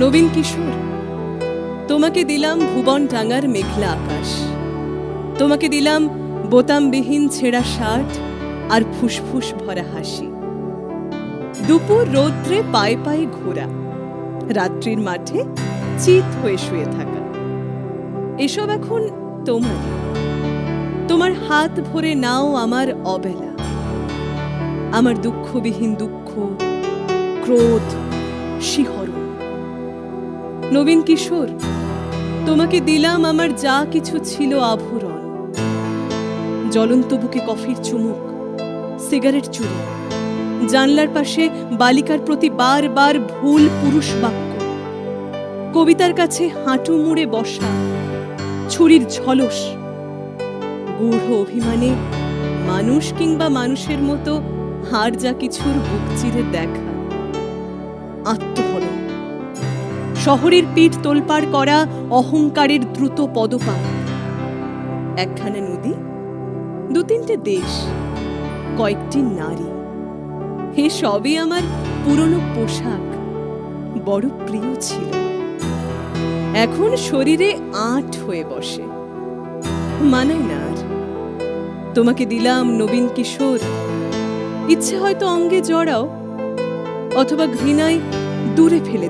নবীন কিশোর, তোমাকে দিলাম ভুবন ডাঙার মেঘলা আকাশ। তোমাকে দিলাম বোতামবিহীন ছেঁড়া শার্ট আর ফুসফুস ভরা হাসি। দুপুর রৌদ্রে পায়ে পায়ে ঘোরা, রাত্রির মাঠে চিত হয়ে শুয়ে থাকা। এসব এখন তোমার। তোমার হাত ভরে নাও আমার অবেলা। আমার দুঃখবিহীন দুঃখ, ক্রোধ, শিহরণ। নবীন কিশোর, তোমাকে দিলাম আমার যা কিছু ছিল আভরণ। জ্বলন্ত বুকে কফির চুমুক, সিগারেট চুরি, জানলার পাশে বালিকার প্রতি বারবার ভুল পুরুষ বাক্য, কবিতার কাছে হাঁটু মুড়ে বসা, ছুরির ঝলস, গূঢ় অভিমানে মানুষ কিংবা মানুষের মতো হার যা কিছুর বুক চিরে দেখা আত্মহনন শহরের পিঠ তোলপাড় করা অহংকারের দ্রুত পদপা একখানা নদী, দু তিনটে দেশ, কয়েকটি নারী। হে সবই আমার পুরনো পোশাক, বড় প্রিয় ছিল। এখন শরীরে আট হয়ে বসে। মানায় না আর। তোমাকে দিলাম নবীন কিশোর। ইচ্ছে হয়তো অঙ্গে জড়াও, অথবা ঘৃণায় দূরে ফেলে